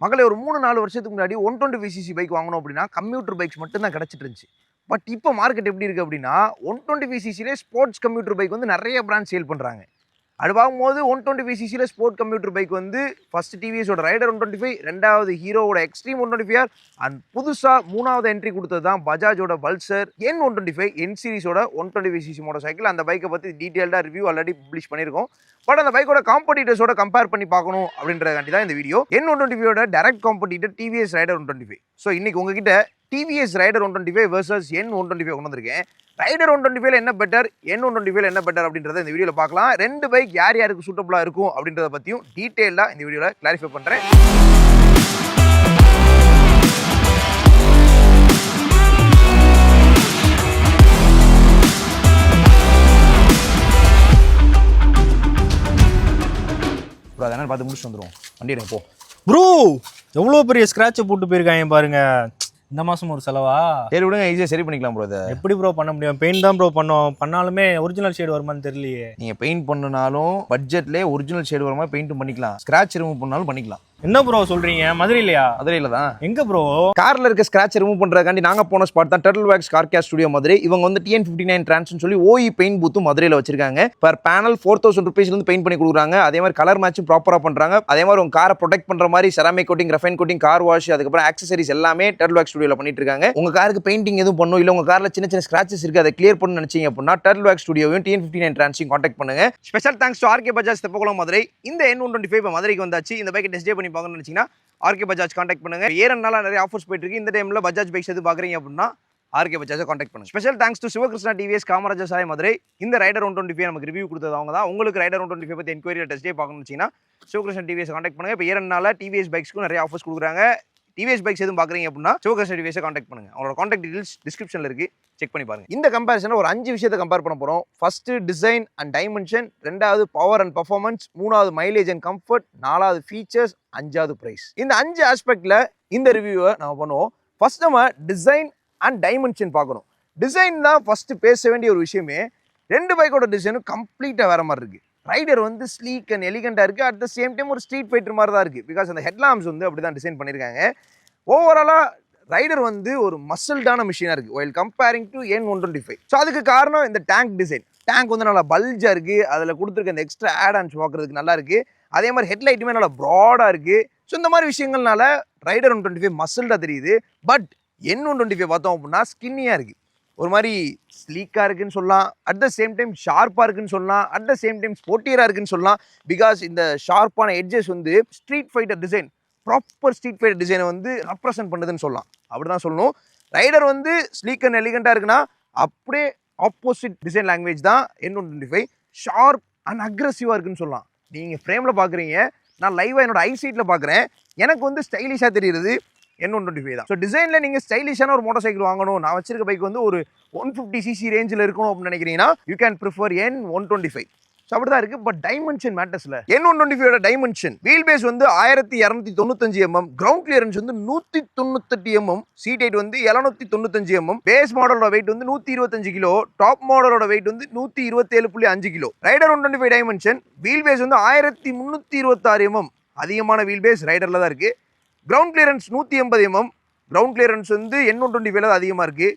மகளே ஒரு மூணு நாலு வருஷத்துக்கு முன்னாடி ஒன் டுவெண்ட்டி விசிசி பைக் வாங்கணும் அப்படின்னா கம்ப்யூட்டர் பைக்ஸ் மட்டும் தான் கிடச்சிட்டு இருந்துச்சு. பட் இப்போ மார்க்கெட் எப்படி இருக்குது அப்படின்னா ஒன் டுவெண்ட்டி விசிசிலே ஸ்போர்ட்ஸ் கம்ப்யூட்டர் பைக் வந்து நிறைய பிராண்ட் சேல் பண்ணுறாங்க அது பார்க்கும்போது ஒன் டுவெண்ட்டி விசிசியில் ஸ்போர்ட் கம்ப்யூட்டர் பைக் வந்து ஃபர்ஸ்ட் டிவிஎஸோட ரைடர் ஒன் டுவெண்ட்டி ஃபைவ் ரெண்டாவது ஹீரோவோட Xtreme one twenty five and புதுசாக மூணாவது என்ட்ரி கொடுத்தது தான் பஜாஜோட Pulsar N one twenty five N சீரிஸோட one twenty cc motorcycle அந்த பைக்கை பற்றி டீட்டெயில்டாக ரிவ்யூ ஆல்ரெடி பப்ளிஷ் பண்ணியிருக்கோம். பட் அந்த பைக்கோட காம்படிட்டர்ஸோட கம்பேர் பண்ணி பார்க்கணும் அப்படின்றதுக்காண்டி தான் இந்த video N one twenty ஃபைவோட direct competitor TVS Raider one twenty five so இன்றைக்கி உங்ககிட்ட TVS Raider one twenty five versus N one twenty five கொண்டு வந்திருக்கேன். ரைடர் ஒன் டுவெண்ட்டி ஃபைவ் என்ன better N one twenty five என்ன better அப்படின்றத இந்த வீடியோவில் பார்க்கலாம். ரெண்டு பைக் யார் யாருக்கு சூட்டபுளாக இருக்கும் அப்படின்றத பற்றியும் டீட்டெயிலாக இந்த வீடியோவில் கிளாரிஃபை பண்ணுறேன் ப்ரோ அதனால் பார்த்து முடிச்சுட்டு வந்துடுவோம் வண்டி எடுங்க போ. ப்ரோ எவ்வளோ பெரிய ஸ்க்ராட்சை போட்டு போயிருக்காங்க பாருங்க. இந்த மாசம் ஒரு செலவா? சரி விடுங்க ஈஸியாக சரி பண்ணிக்கலாம் ப்ரோ இதை. எப்படி ப்ரோ பண்ண முடியும்? பெயிண்ட் தான் ப்ரோ பண்ணோம் பண்ணாலுமே ஒரிஜினல் ஷேடு வருமான்னு தெரியலையே. நீங்கள் பெயிண்ட் பண்ணனாலும் பட்ஜெட்லேயே ஒரிஜினல் ஷேடு வர மாதிரி பெயிண்ட்டும் பண்ணிக்கலாம். ஸ்க்ராட்ச் ரிமூவ் பண்ணாலும் பண்ணிக்கலாம். என்ன ப்ரோ சொல்றீங்க? மதுரையிலையா? மதுரையில் தான் எங்க ப்ரோ கார்ல இருக்க ஸ்கிராட்ச் ரிமூவ் பண்றதுக்காண்டி நாங்க போன ஸ்பாட் தான் turtle wax car care studio Madurai. இவங்க வந்து டிஎன் ஃபிஃப்டி நைன் ட்ரான்ஸ்னு சொல்லி ஓஇ பெயிண்ட் பூத்தும் மதுரையில் வச்சிருக்காங்க. பர் பேனல் ஃபோர் தௌசண்ட் ருபீஸ்ல இருந்து பெயிண்ட் பண்ணி கொடுக்குறாங்க. அதே மாதிரி கலர் மேட்சும் ப்ராப்பரா பண்றாங்க. அதே மாதிரி உங்க காரை ப்ரொடெக்ட் பண்ற மாதிரி ceramic coating refine coating car wash அதுக்கப்புறம் ஆக்சசரிஸ் எல்லாமே டர்ட்டில் வேக்ஸ் ஸ்டுடியோல பண்ணிட்டு இருக்காங்க. உங்க காருக்கு பெயிண்டிங் எதுவும் பண்ணும்? இல்ல உங்க கார்ல சின்ன சின்ன ஸ்கிராச்சஸ் இருக்கு அதை கிளியர் பண்ணு நினைச்சீங்க அப்படின்னா டர்ட்டில் வேக்ஸ் ஸ்டுடியோவையும் டிஎன் ஃபிஃப்டி நைன் ட்ரான்ஸையும் காண்டாக்ட் பண்ணுங்க. Special thanks to RK Bajaj Theppakulam Madurai. இந்த என் ஒன் டுவெண்ட்டி ஃபைவ் மதுரைக்கு வந்தாச்சு. இந்த பைக்கை டெஸ்ட் பண்ணி பார்க்கணும்னு நினச்சிங்கன்னா ஆர்கே பஜாஜ் காண்டாக்ட் பண்ணுங்கள் ஏறனால நிறைய ஆஃபர்ஸ் போயிட்டு இருக்கு இந்த டைமில் பஜாஜ் பைக்ஸ் எது பார்க்குறீங்க அப்படின்னா ஆர்கே பஜாஜை காண்டாக்ட் பண்ணுங்க. Special thanks to Sivakrishna TVS Kamarajar Sai Madurai இந்த ரைடர் ஒன் டுவெண்ட்டி ஃபைவ் நமக்கு ரிவ்யூ கொடுத்தது அவங்க தான். உங்களுக்கு ரைடர் ஒன் டுவெண்ட்டி ஃபைவ் பற்றி என்கொயரி டெஸ்ட்டே பார்க்கணும்னு வச்சிங்கன்னா சிவகிருஷ்ணா டிவிஎஸ் காண்டாக்ட் பண்ணுங்க. இப்போ ஏறனால டிவிஎஸ் பைக்ஸ்க்கும் நிறைய ஆஃபர்ஸ் கொடுக்குறாங்க. டிவிஎஸ் பைக்ஸ் எதுவும் பார்க்குறீங்க அப்படின்னா சிவகிருஷ்ணா டிவிஎஸை காண்டாக்ட் பண்ணுங்க. அவங்களோட காண்டாக்ட் டீடைல்ஸ் டிஸ்கிரிப்ஷனில் இருக்கு. செக் பண்ணி பாருங்க. இந்த கம்பேரிசனில் ஒரு அஞ்சு விஷயத்தை கம்பேர் பண்ண போகிறோம் ஃபர்ஸ்ட் டிசைன் அண்ட் டைமென்ஷன் ரெண்டாவது பவர் அண்ட் பர்ஃபார்மன்ஸ் மூணாவது மைலேஜ் அண்ட் கம்ஃபர்ட் நாலாவது ஃபீச்சர்ஸ் அஞ்சாவது ப்ரைஸ் இந்த அஞ்சு ஆஸ்பெக்டில் இந்த ரிவ்யூவை நம்ம பண்ணுவோம். ஃபர்ஸ்ட் நம்ம டிசைன் அண்ட் டைமென்ஷன் பார்க்கணும். டிசைன் தான் ஃபர்ஸ்ட் பேச வேண்டிய ஒரு விஷயமே. ரெண்டு பைக்கோட டிசைனும் கம்ப்ளீட்டாக வேற மாதிரி இருக்கு. ரைடர் வந்து ஸ்லீக் அண்ட் எலிகண்டாக இருக்குது அட் த சேம் டைம் ஒரு ஸ்ட்ரீட் ஃபைட்டர் மாதிரி தான் இருக்குது பிகாஸ் அந்த ஹெட்லாம்ஸ் வந்து அப்படி தான் டிசைன் பண்ணியிருக்காங்க ஓவராலாக ரைடர் வந்து ஒரு மசில்டான மிஷினாக இருக்குது while comparing to N one twenty five so அதுக்கு காரணம் இந்த டேங்க் டிசைன் டேங்க் வந்து நல்லா பல்ஜாக இருக்குது அதில் கொடுத்துருக்க அந்த எக்ஸ்ட்ரா ஆட் ஆன்ஸ் பார்க்குறதுக்கு நல்லா இருக்குது அதே மாதிரி ஹெட்லைட்டுமே நல்லா ப்ராடாக இருக்குது ஸோ இந்த மாதிரி விஷயங்கள்னால ரைடர் ஒன் டுவெண்ட்டி ஃபைவ் மசில்டாக தெரியுது. But N one twenty five பார்த்தோம் அப்படின்னா ஸ்கின்னியாக இருக்குது ஒரு மாதிரி ஸ்லீக்காக இருக்குன்னு சொல்லலாம். அட் த சேம் டைம் ஷார்ப்பாக இருக்குன்னு சொல்லலாம். அட் த சேம் டைம் ஸ்போர்ட்டியராக இருக்குன்னு சொல்லலாம். பிகாஸ் இந்த ஷார்ப்பான எட்ஜஸ் வந்து street fighter design proper street fighter டிசைனை வந்து ரெப்ரசென்ட் பண்ணுதுன்னு சொல்லலாம். அப்படி தான் சொல்லணும். ரைடர் வந்து ஸ்லீக் அண்ட் எலிகண்ட்டாக இருக்குன்னா அப்படியே ஆப்போசிட் டிசைன் லாங்குவேஜ் தான் N one twenty five sharp and அக்ரஸிவாக இருக்குன்னு சொல்லலாம். நீங்கள் ஃப்ரேமில் பார்க்குறீங்க நான் லைவாக ஐ ஐசைட்டில் பார்க்குறேன் எனக்கு வந்து ஸ்டைலிஷாக தெரியுது. என் ஒன் டுவெண்ட்டி ஃபைவ் தான். ஸோ டிசைனில் நீங்கள் ஸ்டைலிஷான ஒரு மோட்டார் சைக்கிள் வாங்கணும். நான் வச்சிருக்க பைக் வந்து ஒரு ஒன் ஃபிஃப்டி சிசி ரேஞ்சில் இருக்கணும் அப்படின்னு நினைக்கிறீங்கன்னா you can prefer N one twenty five so அப்படி தான் இருக்குது பட் டைமென்ஷன் மேட்டர்ஸில் என் ஒன் டுவெண்ட்டி ஃபைவோட டைமென்ஷன் வீல் பேஸ் வந்து ஆயிரத்தி இரநூத்தி தொண்ணூத்தஞ்சு எம்எம் கிரவுண்ட் கிளியரன்ஸ் வந்து நூற்றி தொண்ணூத்தெட்டு எம்எம் சீட் ஹைட் வந்து எழுநூத்தி தொண்ணூத்தஞ்சு எம்எம் பேஸ் மாடலோட வெயிட் வந்து நூற்றி இருபத்தஞ்சு கிலோ. டாப் மாடலோட வெயிட் வந்து நூற்றி இருபத்தேழு புள்ளி அஞ்சு kilo. Raider one twenty five dimension wheel base வந்து ஆயிரத்தி முந்நூற்றி இருபத்தாறு எம்எம் அதிகமான வீல் பேஸ் ரைடரில் தான் இருக்குது கிரவுண்ட் கிளியரன்ஸ் நூற்றி எண்பது எம்எம் கிரவுண்ட் கிளியரன்ஸ் வந்து என் ஒன் டுவெண்ட்டி ஃபைவ்ல அதிகமாக இருக்குது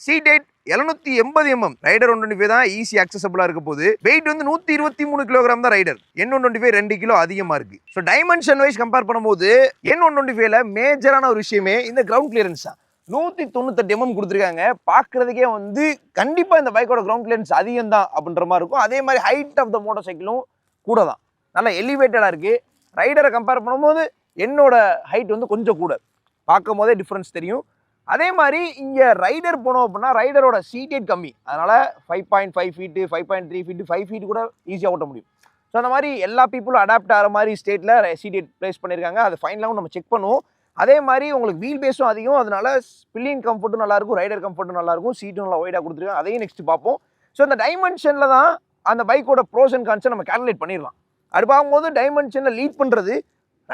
சீட் எயிட் எழுநூத்தி எண்பது MM Raider one twenty five தான் ஈஸி அக்சசபிளாக இருக்க போகுது. வெயிட் வந்து நூற்றி இருபத்தி மூணு கிலோகிராம் தான் Raider N one twenty five ரெண்டு கிலோ அதிகமாக இருக்கு. ஸோ டைமென்ஷன் வைஸ் கம்பேர் பண்ணும்போது என் ஒன் டுவெண்ட்டி ஃபைவ்ல மேஜரான ஒரு விஷயமே இந்த கிரவுண்ட் கிளியரன்ஸ் தான். நூற்றி தொண்ணூத்தெட்டு எம்எம் கொடுத்துருக்காங்க. பார்க்குறதுக்கே வந்து கண்டிப்பாக இந்த பைக்கோட கிரவுண்ட் கிளியரன்ஸ் அதிகம் தான் அப்படின்ற மாதிரி இருக்கும். அதே மாதிரி ஹைட் ஆஃப் த மோட்டார் சைக்கிளும் கூட தான் நல்லா எலிவேட்டடாக இருக்குது ரைடரை கம்பேர் பண்ணும்போது என்னோட ஹைட் வந்து கொஞ்சம் கூட. பார்க்கும் போதே டிஃப்ரென்ஸ் தெரியும். அதே மாதிரி இங்கே ரைடர் போனோம் அப்படின்னா ரைடரோட சீட்டேட் கம்மி. அதனால் five point five feet five point three feet five feet கூட ஈஸியாக ஓட்ட முடியும். ஸோ அந்த மாதிரி எல்லா பீப்புளும் அடாப்ட் ஆகிற மாதிரி ஸ்டேட்டில் சீட்டேட் ப்ளேஸ் பண்ணியிருக்காங்க அது ஃபைனலாகவும் நம்ம செக் பண்ணுவோம். அதே மாதிரி உங்களுக்கு வீல் பேஸும் அதிகம். அதனால ஸ்பில்லிங் கம்ஃபர்ட்டும் நல்லாயிருக்கும் ரைடர் கம்ஃபர்ட்டும் நல்லாயிருக்கும் சீட்டும் நல்லா ஒய்டாக கொடுத்துருக்காங்க. அதையும் நெக்ஸ்ட் பார்ப்போம். ஸோ அந்த டைமென்ஷனில் தான் அந்த பைக்கோட ப்ரோஸ் அண்ட் கான்ஸை நம்ம கேல்குலேட் பண்ணிடலாம். அது பார்க்கும்போது டைமென்ஷனில் லீட் பண்ணுறது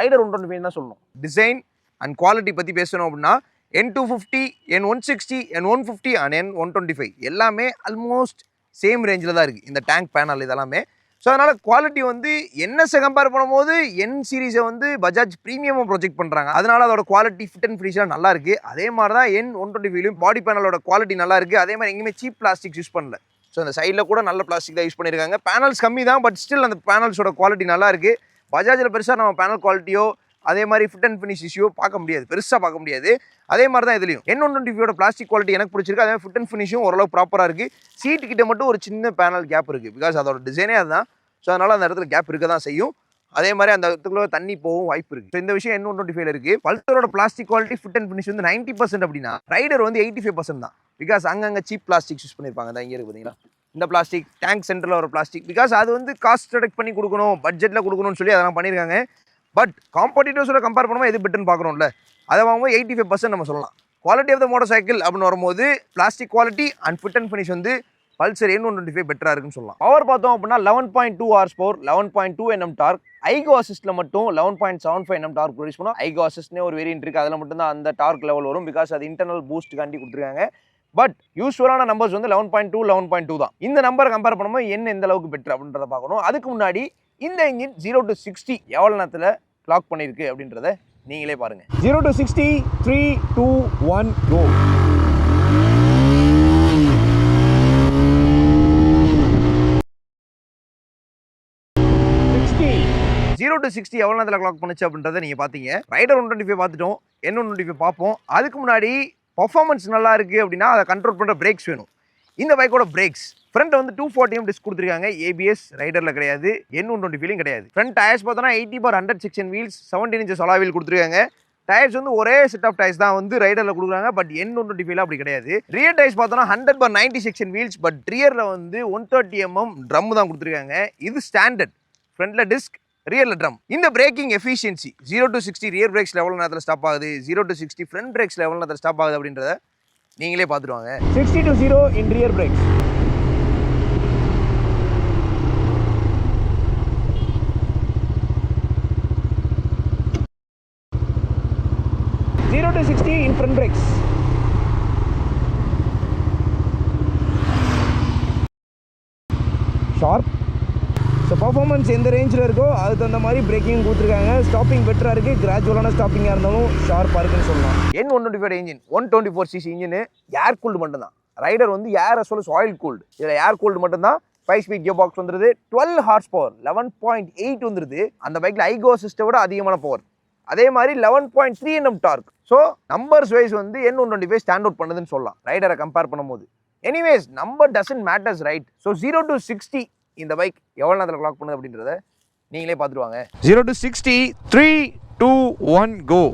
ரைடர் ஒன் டுவெண்ட்டி ஃபைவ் தான் சொல்லணும். டிசைன் அண்ட் குவாலிட்டி பற்றி பேசணும் அப்படின்னா N two fifty N one sixty N one fifty and N one twenty five எல்லாமே ஆல்மோஸ்ட் சேம் ரேஞ்சில் தான் இருக்குது இந்த டேங்க் பேனல் இதெல்லாமே. ஸோ அதனால் குவாலிட்டி வந்து என்எஸ்ஸை கம்பேர் பண்ணும்போது என் சீரிஸை வந்து பஜாஜ் ப்ரீமியமாக ப்ரொஜெக்ட் பண்ணுறாங்க அதனால் அதோட குவாலிட்டி ஃபிட் அண்ட் ஃபினிஷ்லாம் நல்லா இருக்குது அதே மாதிரி தான் என் ஒன் டுவெண்ட்டி ஃபைவ்லையும் பாடி பேனலோட குவாலிட்டி நல்லா இருக்குது அதே மாதிரி எங்கேயுமே சீப் பிளாஸ்டிக் யூஸ் பண்ணல. ஸோ அந்த சைடில் கூட நல்ல பிளாஸ்டிக் தான் யூஸ் பண்ணியிருக்காங்க பேனல்ஸ் கம்மி தான் பட் ஸ்டில் அந்த பேனல்ஸோட குவாலிட்டி நல்லா இருக்குது பஜாஜில் பெருசாக நம்ம பேனல் குவாலிட்டியோ அதே மாதிரி ஃபிட் அண்ட் ஃபினிஷ் இஷ்யூ பார்க்க முடியாது. பெருசாக பார்க்க முடியாது. அதே மாதிரி தான் இதுலையும். N one twenty plastic quality எனக்கு பிடிச்சிருக்கு. அதே ஃபிட் அண்ட் ஃபினிஷும் ஓரளவு ப்ராப்பராக இருக்குது சீட்டு கிட்ட மட்டும் ஒரு சின்ன பேனல் கேப் இருக்குது பிகாஸ் அதோட டிசைனே அதுதான். ஸோ அதனால் அந்த இடத்துல கேப் இருக்க தான் செய்யும். அதே மாதிரி அந்த இடத்துக்குள்ள தண்ணி போகவும் வாய்ப்பு இருக்குது ஸோ இந்த விஷயம் என் ஒன் டுவெண்ட்டி ஃபைவ்ல இருக்குது பல்சரோட plastic quality fit and finish வந்து நைன்ட்டி பர்சன்ட் அப்படின்னா ரைடர் வந்து எயிட்டி ஃபைவ் பர்சன்ட் தான். பிகாஸ் அங்கங்கே சீப் பிளாஸ்டிக் யூஸ் பண்ணியிருப்பாங்க தான் இங்கே இருக்குது பார்த்தீங்களா இந்த பிளாஸ்டிக் டேங்க் சென்டரில் ஒரு பிளாஸ்டிக் பிகாஸ் அது வந்து காஸ்ட் ரெடக்ட் பண்ணி கொடுக்கணும் பட்ஜெட்டில் கொடுக்கணும்னு சொல்லி அதெல்லாம் பண்ணியிருக்காங்க பட் காம்படிட்டர்ஸோட கம்பேர் பண்ணும்போது எது பெட்டர்னு பார்க்குறோம்ல அதை வாங்கும்போது எயிட்டி ஃபைவ் பர்சன்ட் நம்ம சொல்லலாம். Quality of the motorcycle அப்படின்னு வரும்போது plastic quality and fit and finish வந்து Pulsar N one twenty five பெட்டராக இருக்குன்னு சொல்லலாம். பவர் பார்த்தோம் அப்படின்னா eleven point two horsepower eleven point two NM torque iGo அசிஸ்ட்டில் மட்டும் eleven point seven five NM torque produce பண்ணோம். ஐகோ அசிஸ்ட்னே ஒரு வேரியன்ட் இருக்குது அதில் மட்டும் தான் அந்த டார்க் லெவல் வரும். பிகாஸ் அது இன்டர்னல் பூஸ்ட் காண்டி கொடுத்துருக்காங்க. பட் யூஸ்வலான நம்பர்ஸ் வந்து eleven point two eleven point two தான். இந்த நம்பரை கம்பேர் பண்ணும்போது என்ன எந்த அளவுக்கு பெட்டர் அப்படின்றத பார்க்கணும். அதுக்கு முன்னாடி இந்த இன்ஜின் ஜீரோ டு சிக்ஸ்டி எவ்வளோ நேரத்தில் கிளாக் பண்ணியிருக்கு அப்படின்றத நீங்களே பாருங்க. Zero to sixty three two one go zero to sixty எவ்வளோ நேரத்தில் கிளாக் பண்ணுச்சு அப்படின்றத நீங்கள் பார்த்தீங்க ரைடர் ஒன் டுவெண்ட்டி ஃபைவ் பார்த்துட்டோம். என் ஒன் டுவெண்ட்டி ஃபைவ் பார்ப்போம். அதுக்கு முன்னாடி பர்ஃபார்மன்ஸ் நல்லா இருக்குது அப்படின்னா அதை கண்ட்ரோல் பண்ணுற பிரேக்ஸ் வேணும். இந்த பைக்கோட பிரேக்ஸ் ஃப்ரண்ட் வந்து டூ ஃபார்ட்டியும் டிஸ்க் கொடுத்துருக்காங்க. ஏபிஎஸ் ரைடரில் கிடையாது. என் ஒன் டுவெண்ட்டி ஃபீலிங் கிடையாது. ஃப்ரண்ட் டயர்ஸ் பார்த்தோன்னா eighty bar hundred section wheels seventeen inches alloy wheel கொடுத்துருக்காங்க. டயர்ஸ் வந்து ஒரே செட் ஆஃப் டயர்ஸ் தான் வந்து ரைடரில் கொடுக்குறாங்க. But N one twenty feel அப்படி கிடையாது. ரியர் டயர்ஸ் பார்த்தோன்னா hundred bar ninety section wheels but ரியரில் வந்து ஒன் தேர்ட்டி எம்எம் ட்ரம் தான் கொடுத்துருக்காங்க. இது ஸ்டாண்டர்ட் ஃப்ரண்ட்ல டிஸ்க் ரியல் ட்ரம் இந்த braking efficiency zero to sixty rear brakes level நேரத்தில் ஸ்டாப் ஆகுது. Zero to sixty front brakes level நேரத்தில் ஸ்டாப் ஆகுது அப்படின்றத நீங்களே பார்த்துருவாங்க. Sixty to zero in rear brakes zero to sixty in front brakes sharp performance எந்த ரேஞ்சில் இருக்கோ அதுக்கு தகுந்த மாதிரி பிரேக்கிங் கொடுத்துருக்காங்க. ஸ்டாப்பிங் பெட்டராக இருக்குது கிராஜுவலான ஸ்டாப்பிங்காக இருந்தாலும் ஷார்ப்பாக இருக்குன்னு சொல்லலாம். N one twenty five engine one twenty four CC engine air cooled மட்டும்தான். ரைடர் வந்து air as well oil cooled இதில் ஏர் கூல்டு மட்டும்தான். ஃபைவ் ஸ்பீட் கியர் பாக்ஸ் வந்துருது. Twelve horsepower eleven point eight வந்துருது. அந்த பைக்கில் ஐகோ சிஸ்டை விட அதிகமான பவர் அதே மாதிரி eleven point three NM torque so numbers wise வந்து N one twenty five stand out பண்ணுதுன்னு சொல்லலாம். ரைடரை கம்பேர் பண்ணும்போது. Anyways number doesn't matters right so zero to sixty இந்த பைக் எவ்வளோ நேரத்தில் கிளாக் பண்ணுது அப்படின்றத நீங்களே பார்த்துருவாங்க zero to sixty three two one go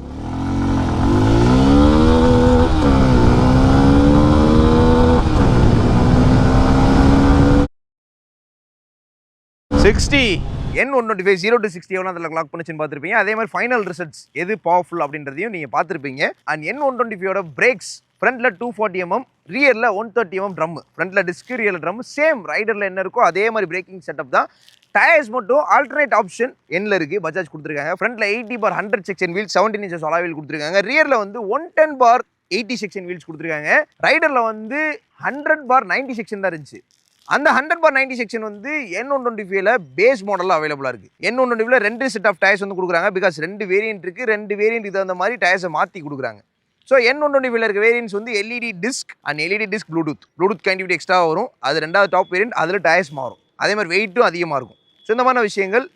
sixty N one twenty five zero to sixty எவ்வளோ அதில் கிளாக் பண்ணுச்சுன்னு பார்த்துருப்பீங்க. அதே மாதிரி ஃபைனல் ரிசல்ட்ஸ் எது பவர்ஃபுல் அப்படின்றதையும் நீங்கள் பார்த்துருப்பீங்க. அண்ட் என் ஒன் டுவெண்ட்டி ஃபைவோட பிரேக்ஸ் ஃப்ரண்ட்டில் டூ ஃபார்ட்டி எம்எம் ரியரில் ஒன் தேர்ட்டி எம்எம் ட்ரம் ஃப்ரண்ட்டில் டிஸ்க் ரியல் ட்ரம் சேம் ரைடரில் என்ன இருக்கோ அதே மாதிரி பிரேக்கிங் செட்டப் தான். டயர்ஸ் மட்டும் ஆல்டர்னேட் ஆப்ஷன் எண்ணில் இருக்குது பஜாஜ் கொடுத்துருக்காங்க. ஃப்ரண்ட்டில் eighty bar hundred section wheel seventeen inches alloy wheel கொடுத்துருக்காங்க. ரியரில் வந்து one ten bar eighty section wheels கொடுத்துருக்காங்க. ரைடரில் வந்து ஹண்ட்ரட் பார் நைன்டி செக்ஷன் தான் இருந்துச்சு. அந்த ஹண்ட்ரட் பார் நைன்டி செக்ஷன் வந்து என் ஒன் டுவெண்ட்டி ஃபைவ்ல பேஸ் மாடலில் அவைலபிளாக இருக்குது என் ஒன் டுவெண்ட்டி ரெண்டு செட் ஆஃப் டயர்ஸ் வந்து கொடுக்குறாங்க. பிகாஸ் ரெண்டு வேரியன்ட் இருக்குது ரெண்டு வேரியன்ட் தகுந்த மாதிரி டயர்ஸை மாற்றி கொடுக்குறாங்க. ஸோ என் ஒன் டுவெண்ட்டி இருக்க வேரியன்ஸ் வந்து LED disc and LED disc Bluetooth Bluetooth connectivity extra வரும். அது ரெண்டாவது டாப் வேரியன்ட் அதில் டயர்ஸ் மாறும். அதே மாதிரி வெயிட்டும் அதிகமாக இருக்கும். ஸோ இந்த மாதிரி விஷயங்கள்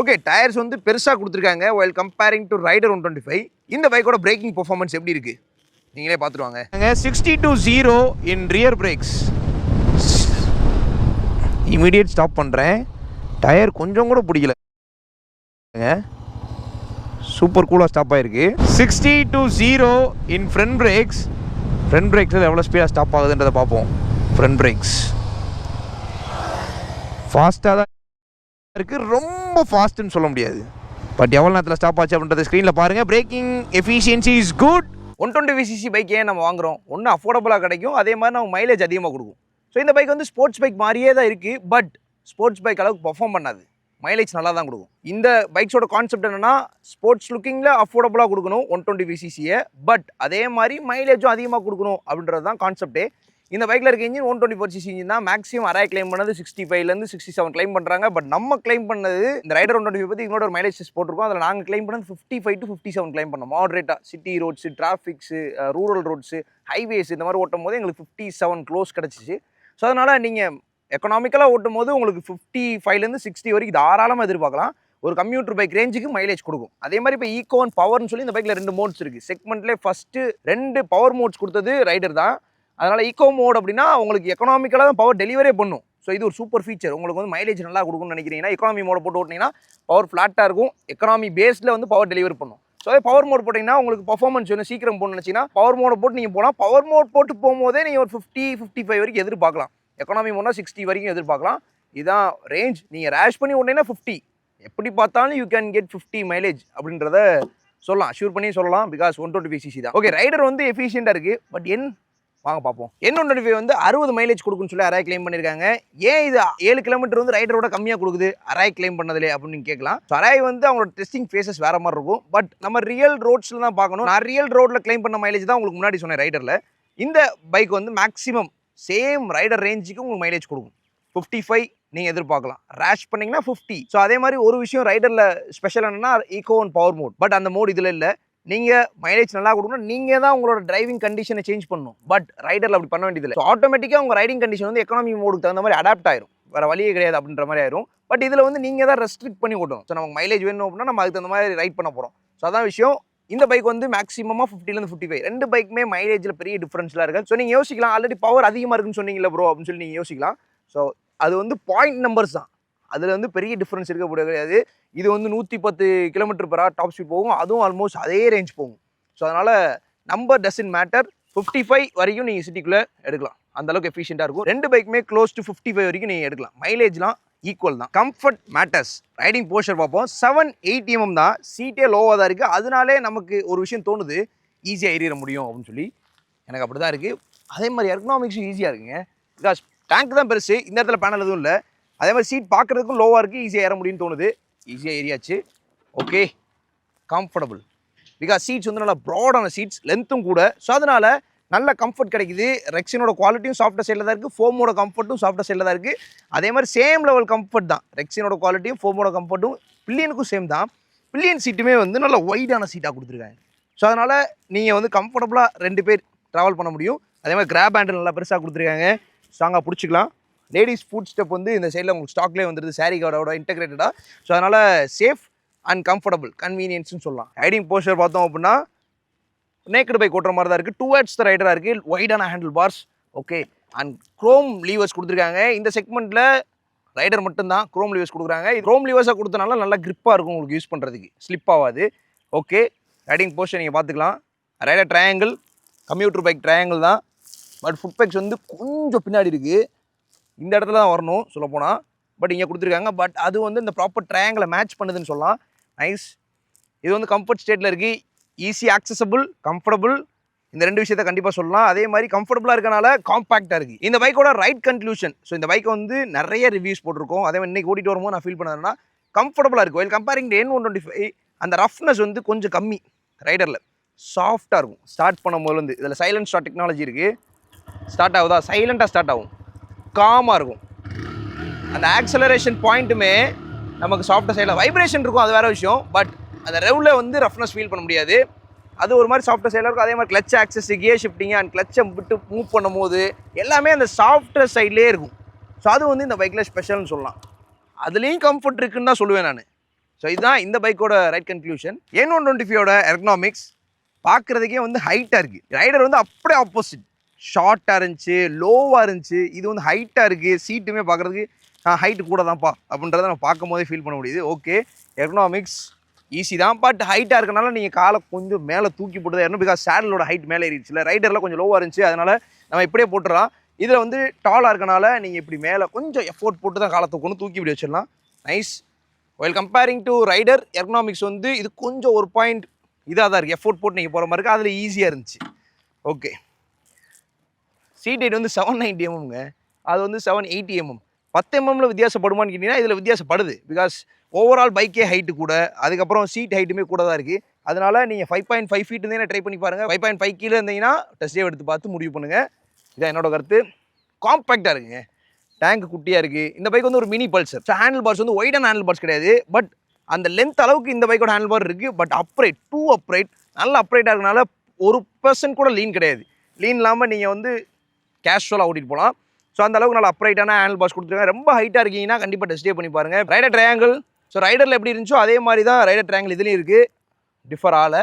ஓகே டயர்ஸ் வந்து பெருசாக கொடுத்துருக்காங்க. While comparing to Raider one twenty five இந்த பைக்கோட பிரேக்கிங் பர்ஃபார்மன்ஸ் எப்படி இருக்குது நீங்களே பார்த்துருவாங்க sixty to zero in rear brakes immediate stop பண்ணுறேன் டயர் கொஞ்சம் கூட பிடிக்கல. சூப்பர் கூலாக ஸ்டாப் ஆகிருக்கு sixty to zero in front brakes front பிரேக்ஸில் எவ்வளோ ஸ்பீடாக ஸ்டாப் ஆகுதுன்றதை பார்ப்போம். ஃப்ரண்ட் பிரேக்ஸ் ஃபாஸ்ட்டாக தான் இருக்குது ரொம்ப ஃபாஸ்ட்டுன்னு சொல்ல முடியாது. பட் எவ்வளோ நேரத்தில் ஸ்டாப் ஆச்சு அப்படின்றத ஸ்க்ரீனில் பாருங்கள் braking efficiency is good one twenty விசிசி bike ஏன் நம்ம வாங்குறோம். ஒன்று அஃபோர்டபுளாக கிடைக்கும். அதே மாதிரி நம்ம மைலேஜ் அதிகமாக கொடுக்கும். ஸோ இந்த பைக் வந்து ஸ்போர்ட்ஸ் பைக் மாதிரியே தான் இருக்குது பட் ஸ்போர்ட்ஸ் பைக் அளவுக்கு பர்ஃபார்ம் பண்ணாது. மைலேஜ் நல்லா தான் கொடுக்கும். இந்த பைக்ஸோட கான்செப்ட் என்னன்னா ஸ்போர்ட்ஸ் லுக்கிங்கில் அஃபோர்டபுளாக கொடுக்கணும் ஒன் டுவெண்ட்டி விசிசியை பட் அதே மாதிரி மைலேஜும் அதிகமாக கொடுக்கணும் அப்படின்றது தான் கான்செப்டே இந்த பைக்கில் இருக்க engine one twenty four CC engine தான் மேக்ஸிமம் அரை கிளைம் பண்ணது சிக்ஸ்டி ஃபைவ்லேருந்து சிக்ஸ்டி செவன் கிளைம் பண்ணுறாங்க பட் நம்ம கிளைம் பண்ணது இந்த ரைடர் ஒன் டுவெண்ட்டி பற்றி இன்னொரு மைலேஜ் போட்டிருக்கோம். அதில் நாங்கள் கிளைம் பண்ணது fifty five to fifty seven claim பண்ணோம் மாடரேட்டாக city roads traffics rural roads highways இந்த மாதிரி ஓட்டும் போது எங்களுக்கு ஃபிஃப்டி செவன் க்ளோஸ் கிடச்சிச்சு. ஸோ அதனால் நீங்கள் எக்கனாமிக்கலாக ஓட்டும் போது உங்களுக்கு ஃபிஃப்டி ஃபைவ்லேருந்து சிக்ஸ்டி வரைக்கும் தாராளமாக எதிர்பார்க்கலாம். ஒரு கம்ப்யூட்டர் பைக் ரேஞ்சுக்கு மைலேஜ் கொடுக்கும். அதே மாதிரி இப்போ ஈகோன் பவர்னு சொல்லி இந்த பைக்கில் ரெண்டு மோட்ஸ் இருக்குது செக்மெண்ட்லேயே ஃபஸ்ட்டு ரெண்டு பவர் மோட்ஸ் கொடுத்தது ரைடர் தான். அதனால் ஈகோ மோட் அப்படின்னா உங்களுக்கு எக்கனாமிக்கலாக தான் பவர் டெலிவரே பண்ணும். ஸோ இது ஒரு சூப்பர் ஃபீச்சர் உங்களுக்கு வந்து மைலேஜ் நல்லா கொடுக்கும்னு நினைக்கிறீங்கன்னா எக்கனாமி மோட போட்டு ஓட்டினீங்கன்னா பவர் ஃப்ளாட்டாக இருக்கும். எக்கனாமி பேஸில் வந்து பவர் டெலிவரி பண்ணும். ஸோ அதே பவர் மோட் போட்டிங்கன்னா உங்களுக்கு பர்ஃபார்மன்ஸ் வேணும் சீக்கிரம் போகணும்னு நினச்சிங்கன்னா பவர் மோட போட்டு நீங்கள் போகலாம். பவர் மோட் போட்டு போகும்போதே நீங்கள் ஒரு ஃபிஃப்டி ஃபிஃப்டி ஃபைவ் வரைக்கும் எதிர்பார்க்கலாம். எக்கனாமி போனால் சிக்ஸ்டி வரைக்கும் எதிர்பார்க்கலாம். இதான் ரேஞ்ச் நீங்கள் ரேஷ் பண்ணி ஓட்டினா ஃபிஃப்டி எப்படி பார்த்தாலும் you can get fifty mileage அப்படின்றத சொல்லலாம். ஷூர் பண்ணி சொல்லலாம். Because one twenty five CC தான். ஓகே ரைடர் வந்து எஃபிஷியண்ட்டாக இருக்குது பட் என் வாங்க பார்ப்போம். என் ஒன் டுவெண்ட்டி ஃபைவ் வந்து அறுபது மைலேஜ் கொடுக்குன்னு சொல்லி அராய் கிளைம் பண்ணியிருக்காங்க ஏன் இது ஏழு கிலோமீட்டர் வந்து ரைடரோட கம்மியாக கொடுக்குது? அராய் கிளைம் பண்ணதுலே அப்படின்னு கேட்கலாம். ஸோ அராய் வந்து அவங்களோட டெஸ்டிங் ஃபேஸஸ் வேறு மாதிரி இருக்கும். பட் நம்ம ரியல் ரோட்ஸில் தான் பார்க்கணும். நான் ரியல் ரோட்டில் கிளைம் பண்ண மைலேஜ் தான் உங்களுக்கு முன்னாடி சொன்னேன் ரைடரில் இந்த பைக் வந்து மேக்ஸிமம் சேம் ரைடர் ரேஞ்சுக்கு உங்களுக்கு மைலேஜ் கொடுக்கும். ஃபிஃப்டி ஃபைவ் நீங்கள் எதிர்பார்க்கலாம். ரேஷ் பண்ணிங்கன்னா ஃபிஃப்டி ஸோ அதே மாதிரி ஒரு விஷயம் ரைடரில் ஸ்பெஷல் என்னென்னா eco and power mode but அந்த மோட் இதில் இல்லை. நீங்கள் மைலேஜ் நல்லா கொடுக்கணும். நீங்கள் தான் உங்களோட டிரைவிங் கண்டிஷனை சேஞ்ச் பண்ணணும். பட் ரைடரில் அப்படி பண்ண வேண்டியதில்லை ஸோ ஆட்டோமேட்டிக்காக உங்கள் ரைடிங் கண்டிஷன் வந்து எக்கனாமி மோடுக்கு தகுந்த மாதிரி அடாப்ட் ஆயிரும். வேறு வழியே கிடையாது அப்படின்ற மாதிரி ஆயிரும். பட் இதில் வந்து நீங்கள் தான் ரெஸ்ட்ரிக்ட் பண்ணி ஓட்டணும். ஸோ நமக்கு மைலேஜ் வேணும் அப்படின்னா நம்ம அதுக்கு தகுந்த மாதிரி ரைட் பண்ண போகிறோம் ஸோ அதான் விஷயம். இந்த பைக் வந்து மேக்ஸிமமாக ஃபிஃப்டிலேருந்து ஃபிஃப்டி ஃபைவ் ரெண்டு பைக்குமே மைலேஜில் பெரிய டிஃப்ரென்ஸ்லாம் இருக்குது ஸோ நீங்கள் யோசிக்கலாம். ஆல்ரெடி பவர் அதிகமாக இருக்குன்னு சொன்னீங்களா ப்ரோ அப்படின்னு சொல்லி நீங்கள் யோசிக்கலாம். ஸோ அது வந்து பாயிண்ட் நம்பர்ஸ் தான். அதில் வந்து பெரிய டிஃப்ரென்ஸ் இருக்கக்கூடிய கிடையாது. இது வந்து நூற்றி பத்து கிலோமீட்டர் பரா டாப் ஸ்பீட் போகும். அதுவும் ஆல்மோஸ்ட் அதே ரேஞ்ச் போகும். ஸோ அதனால் number doesn't matter fifty five வரைக்கும் நீங்கள் சிட்டிக்குள்ளே எடுக்கலாம். அந்தளவுக்கு எஃபிஷியண்ட்டாக இருக்கும். ரெண்டு பைக்குமே க்ளோஸ் டு ஃபிஃப்டி ஃபைவ் வரைக்கும் நீங்கள் எடுக்கலாம். மைலேஜ்லாம் ஈக்குவல் தான். கம்ஃபர்ட் மேட்டர்ஸ் ரைடிங் போஸ்டர் பார்ப்போம். செவன் எயிட் எம்எம் தான். சீட்டே லோவாக தான் இருக்குது அதனாலே நமக்கு ஒரு விஷயம் தோணுது. ஈஸியாக ஏறிட முடியும் அப்படின்னு சொல்லி. எனக்கு அப்படி தான் இருக்குது அதே மாதிரி எர்கனாமிக்ஸும் ஈஸியாக இருக்குங்க. பிகாஸ் டேங்க் தான் பெருசு. இந்த இடத்துல பேனல் எதுவும் இல்லை. அதே மாதிரி சீட் பார்க்குறதுக்கும் லோவாக இருக்குது ஈஸியாக ஏற முடியும்னு தோணுது. ஈஸியாக ஏறியாச்சு. ஓகே கம்ஃபர்டபுள் பிகாஸ் சீட்ஸ் வந்து நல்லா ப்ராடான சீட்ஸ் லென்த்தும் கூட. ஸோ அதனால் நல்ல கம்ஃபர்ட் கிடைக்குது. ரெக்ஸினோட குவாலிட்டியும் சாஃப்ட் சைடில் தான் இருக்குது ஃபோமோட கம்ஃபர்ட்டும் சாஃப்ட் சைடில் தான் இருக்குது அதே மாதிரி சேம் லெவல் கம்ஃபர்ட் தான். ரெக்ஸினோட குவாலிட்டியும் ஃபோமோட கம்ஃபர்ட்டும் பில்லியனுக்கும் சேம் தான். பில்லியன் சீட்டுமே வந்து நல்ல ஒய்டான சீட்டாக கொடுத்துருக்காங்க. ஸோ அதனால் நீங்கள் வந்து கம்ஃபர்டபுளாக ரெண்டு பேர் ட்ராவல் பண்ண முடியும். அதே மாதிரி கிராப் ஹேண்டில் நல்லா பெருசாக கொடுத்துருக்காங்க. ஸ்ட்ராங்காக பிடிச்சிக்கலாம். லேடிஸ் ஃபுட் ஸ்டெப் வந்து இந்த சைடில் உங்களுக்கு ஸ்டாக்லேயே வந்துருது. சாரி கார்டோட இன்டெகிரேட்டடாக ஸோ அதனால் சேஃப் அண்ட் கம்ஃபர்டபுள் கன்வீனியன்ஸ்னு சொல்லலாம். ரைடிங் போஸ்டர் பார்த்தோம் அப்படின்னா நேக்கடு பைக் ஓட்டுற மாதிரி தான் இருக்குது டூ ஹெட்ஸ் ரைடராக இருக்குது ஒய்டான handle bars okay and chrome levers கொடுத்துருக்காங்க. இந்த செக்மெண்ட்டில் ரைடர் மட்டும்தான் க்ரோம் லீவர்ஸ் கொடுக்குறாங்க. க்ரோம் லீவர்ஸாக கொடுத்தனால நல்லா கிரிப்பாக இருக்கும் உங்களுக்கு யூஸ் பண்ணுறதுக்கு ஸ்லிப் ஆகாது. ஓகே ரைடிங் போஸ்டர் நீங்கள் பார்த்துக்கலாம். Raider triangle commuter bike triangle தான். பட் ஃபுட் பேக்ஸ் வந்து கொஞ்சம் பின்னாடி இருக்குது இந்த இடத்துல தான் வரணும் சொல்லப்போனால் பட் இங்கே கொடுத்துருக்காங்க. பட் அது வந்து இந்த ப்ராப்பர் ட்ரையாங்கிளை மேட்ச் பண்ணுதுன்னு சொல்லலாம். நைஸ் இது வந்து கம்ஃபர்ட் ஸ்டேட்டில் இருக்குது ஈஸி ஆக்சசபிள் கம்ஃபர்டபுள் இந்த ரெண்டு விஷயத்த கண்டிப்பாக சொல்லலாம். அதே மாதிரி கம்ஃபர்டபுளாக இருக்கனால காம்பாக்டாக இருக்குது இந்த பைக்கோட ரைட் கன்க்ளூஷன் ஸோ இந்த பைக்கை வந்து நிறைய ரிவ்யூஸ் போட்டிருக்கோம். அதே மாதிரி இன்றைக்கி ஓட்டிட்டு வரும்போது நான் ஃபீல் பண்ணதுன்னா கம்ஃபர்டபுளாக இருக்கும் well comparing N one twenty five அந்த ரஃப்னஸ் வந்து கொஞ்சம் கம்மி. ரைடரில் சாஃப்டாக இருக்கும். ஸ்டார்ட் பண்ணும் வந்து இதில் சைலண்ட் ஸ்டார்ட் டெக்னாலஜி இருக்குது ஸ்டார்ட் ஆகுதா? சைலண்ட்டாக ஸ்டார்ட் ஆகும். காமாக இருக்கும். அந்த ஆக்சலரேஷன் பாயிண்ட்டுமே நமக்கு சாஃப்டாக சைடில் வைப்ரேஷன் இருக்கும். அது வேறு விஷயம். பட் அந்த ரெவில் வந்து ரஃப்னஸ் ஃபீல் பண்ண முடியாது. அது ஒரு மாதிரி சாஃப்டர் சைடில் இருக்கும். அதே மாதிரி clutch access gear shifting and கிளச்சை விட்டு மூவ் பண்ணும்போது எல்லாமே அந்த சாஃப்ட்வேர் சைட்லேயே இருக்கும். ஸோ அது வந்து இந்த பைக்கில் ஸ்பெஷல்னு சொல்லலாம். அதுலேயும் கம்ஃபர்ட் இருக்குன்னு தான் சொல்லுவேன் நான். ஸோ இதுதான் இந்த பைக்கோட ride conclusion N one twenty ஃபைவோட ergonomics பார்க்குறதுக்கே வந்து ஹைட்டாக இருக்குது ரைடர் வந்து அப்படியே ஆப்போசிட் ஷார்ட்டாக இருந்துச்சு லோவாக இருந்துச்சு. இது வந்து ஹைட்டாக இருக்குது சீட்டுமே பார்க்குறதுக்கு ஹைட்டு கூட தான்ப்பா அப்படின்றத நம்ம பார்க்கும் போதே ஃபீல் பண்ண முடியுது. ஓகே எர்கனாமிக்ஸ் ஈஸி தான் பட் ஹைட்டாக இருக்கனால நீங்கள் காலை கொஞ்சம் மேலே தூக்கி போட்டு தான் பிகாஸ் சேடலோட ஹைட் மேலே ஏறிடுச்சுல ரைடரில் கொஞ்சம் லோவாக இருந்துச்சு. அதனால் நம்ம இப்படியே போட்டுடலாம். இதில் வந்து டாலாக இருக்கனால நீங்கள் இப்படி மேலே கொஞ்சம் எஃபோர்ட் போட்டு தான் காலை தூக்கணும். தூக்கி இப்படி வச்சிடலாம். Nice well comparing to Raider economics வந்து இது கொஞ்சம் ஒரு பாயிண்ட் இதாக தான் இருக்குது எஃபோர்ட் போட்டு நீங்கள் போகிற மாதிரி இருக்குது அதில் ஈஸியாக இருந்துச்சு. ஓகே சீட் ஹைட் வந்து செவன் நைன்டி எம்எம்ங்க அது வந்து செவன் எயிட்டி எம்எம் பத்து எம்எம்ல வித்தியாசப்படுமான்னு கேட்டிங்கன்னா இதில் வித்தியாசப்படுது. பிகாஸ் ஓவரால் பைக்கே ஹைட்டு கூட அதுக்கப்புறம் சீட் ஹைட்டுமே கூட தான் இருக்குது அதனால நீங்கள் ஃபைவ் பாயிண்ட் ஃபைவ் ஃபீட் இருந்தீங்கன்னா ட்ரை பண்ணி பாருங்கள் ஃபைவ் பாயிண்ட் ஃபைவ் கீழே இருந்தீங்கன்னா டெஸ்ட் எடுத்து பார்த்து முடிவு பண்ணுங்கள் இதான் என்னோட கருத்து. காம்பேக்டாக இருக்குங்க. டேங்க் குட்டியாக இருக்குது இந்த பைக் வந்து ஒரு mini Pulsar so handle bars வந்து ஒய்டான ஹேண்டில் பார்ஸ் கிடையாது. பட் அந்த லென்த் அளவுக்கு இந்த பைக்கோட ஹேண்டில் பார் இருக்குது பட் அப்ரைட் டூ அப்ரைட் நல்ல அப்ரைட்டாக இருக்கனால ஒரு பர்சன்ட் கூட லீன் கிடையாது. லீன் இல்லாமல் நீங்கள் வந்து கேஷுவலாக ஓட்டிட்டு போகலாம் ஸோ அந்த அளவுக்கு நல்லா அப்ரைட்டான ஹேண்டில் பாஸ் கொடுத்துருக்காங்க. ரொம்ப ஹைட்டாக இருக்கீங்கன்னா கண்டிப்பாக டெஸ்டே பண்ணி பாருங்கள் ரைடர் ட்ரையாங்கிள் ஸோ ரைடரில் எப்படி இருந்துச்சோ அதே மாதிரி தான் ரைடர் ட்ரையாங்கிள் இதுலேயும் இருக்குது டிஃபர் ஆலை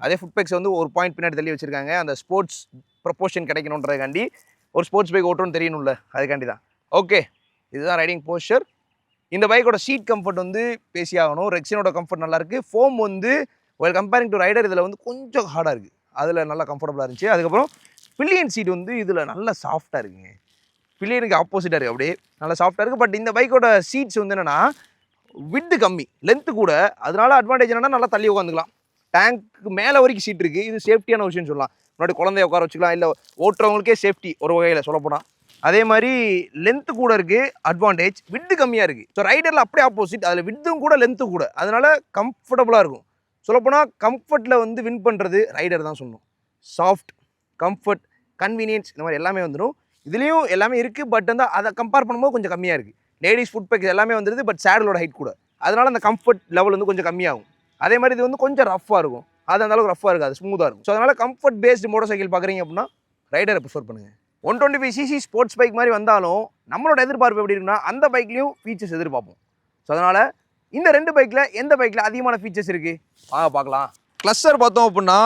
அதே ஃபுட் பேக்ஸ் வந்து ஒரு பாயிண்ட் பின்னாடி தள்ளி வச்சுருக்காங்க. அந்த ஸ்போர்ட்ஸ் ப்ரொப்போஷன் கிடைக்கணுன்றதுக்காண்டி ஒரு ஸ்போர்ட்ஸ் பைக் ஓட்டணும்னு தெரியணும்ல அதுக்காண்டி தான் ஓகே இதுதான் ரைடிங் போஸ்டர் இந்த பைக்கோட சீட் கம்ஃபர்ட் வந்து பேசியாகணும் ரெக்ஸினோட கம்ஃபர்ட் நல்லாயிருக்கு ஃபோம் வந்து வெல் கம்பேரிங் டு ரைடர் இதில் வந்து கொஞ்சம் ஹார்டாக இருக்குது அதில் நல்லா கம்ஃபர்டபுளாக இருந்துச்சு. அதுக்கப்புறம் பில்லியன் சீட் வந்து இதில் நல்லா சாஃப்டாக இருக்குங்க. பில்லியனுக்கு ஆப்போசிட்டாக இருக்குது அப்படியே. நல்லா சாஃப்டாக இருக்குது பட் இந்த பைக்கோட சீட்ஸ் வந்து என்னென்னா விட்டு கம்மி. லென்த்து கூட. அதனால அட்வான்டேஜ் என்னன்னா நல்லா தள்ளி உட்காந்துக்கலாம் டேங்க்கு மேலே வரைக்கும் சீட் இருக்குது இது சேஃப்டியான விஷயம் சொல்லலாம். முன்னாடி குழந்தைய உட்கார வச்சுக்கலாம். இல்லை ஓட்டுறவங்களுக்கே சேஃப்டி ஒரு வகையில் சொல்லப்போனால் அதே மாதிரி லென்த்து கூட இருக்குது அட்வான்டேஜ் விட்டு கம்மியாக இருக்குது ஸோ ரைடரில் அப்படியே ஆப்போசிட் அதில் விட்டும் கூட லென்த்து கூட. அதனால் கம்ஃபர்டபுளாக இருக்கும். சொல்லப்போனால் கம்ஃபர்ட்டில் வந்து வின் பண்ணுறது ரைடர் தான் சொல்லணும். சாஃப்ட் கம்ஃபர்ட் கன்வீனியன்ஸ் இந்த மாதிரி எல்லாமே வந்துடும் இதுலேயும் எல்லாமே இருக்குது பட் வந்து அதை கம்பேர் பண்ணும்போது கொஞ்சம் கம்மியாக இருக்குது லேடிஸ் ஃபுட் பேக் எல்லாமே வந்துடுது பட் சேடலோட ஹைட் கூட. அதனால் அந்த கம்ஃபர்ட் லெவல் வந்து கொஞ்சம் கம்மியாகும். அதே மாதிரி இது வந்து கொஞ்சம் ரஃப்பாக இருக்கும். அது அந்த அளவுக்கு ரஃப்பாக இருக்காது ஸ்மூத்தாக இருக்கும். ஸோ அதனால் கம்ஃபர்ட் பேஸ்டு மோட்டர் சைக்கிள் பார்க்குறீங்க அப்படின்னா ரைடரை ப்ரிஃபர் பண்ணுங்கள் one twenty five cc sports bike மாதிரி வந்தாலும் நம்மளோட எதிர்பார்ப்பு எப்படி இருக்குன்னா அந்த பைக்லேயும் ஃபீச்சர்ஸ் எதிர்பார்ப்போம். ஸோ அதனால் இந்த ரெண்டு பைக்கில் எந்த பைக்கில் அதிகமான ஃபீச்சர்ஸ் இருக்குது வாங்க பார்க்கலாம். கிளஸ்டர் பார்த்தோம் அப்படின்னா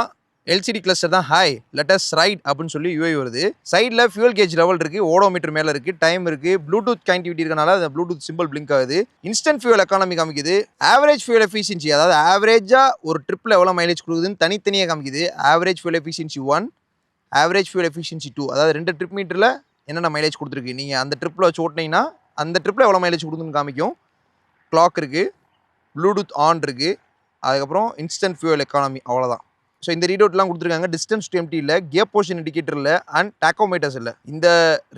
எல்சிடி கிளஸ்டர் தான். ஹாய் லெட்டஸ் ரைட் அப்படின்னு சொல்லி யூஐ வருது. சைடில் ஃபியூல் கேஜ் லெவல் இருக்குது ஓடோமீட்டர் மேலே இருக்குது டைம் இருக்குது ப்ளூடூத் கனெக்டிவிட்டி இருக்கனால அந்த ப்ளூடூத் சிம்பிள் பிளிங்க் ஆகுது. இன்ஸ்டன்ட் ஃபியூல் எக்கானமி காமிக்குது. ஆவரேஜ் ஃபியூல் எஃபிஷியன்சி அதாவது ஆவரேஜாக ஒரு ட்ரிப்பில் எவ்வளோ மைலேஜ் கொடுக்குதுன்னு தனித்தனியாக காமிக்குது. Average fuel efficiency one average fuel efficiency two அதாவது ரெண்டு ட்ரிப் மீட்டரில் என்னென்ன மைலேஜ் கொடுத்துருக்கு? நீங்கள் அந்த ட்ரிப்பில் வச்சு ஓட்டினீங்கன்னா அந்த ட்ரிப்பில் எவ்வளோ மைலேஜ் கொடுக்குதுன்னு காமிக்கும். கிளாக் இருக்குது ப்ளூடூத் ஆன் இருக்குது அதுக்கப்புறம் இன்ஸ்டன்ட் ஃபியூல் எக்கானமி அவ்வளோதான் ஸோ இந்த ரீடவுட்லாம் கொடுத்துருக்காங்க. டிஸ்டன்ஸ் டு எம்டி இல்லை கேப் போர்ஷன் இண்டிகேட்டர் இல்லை அண்ட் டாக்கோமீட்டர்ஸ் இல்லை. இந்த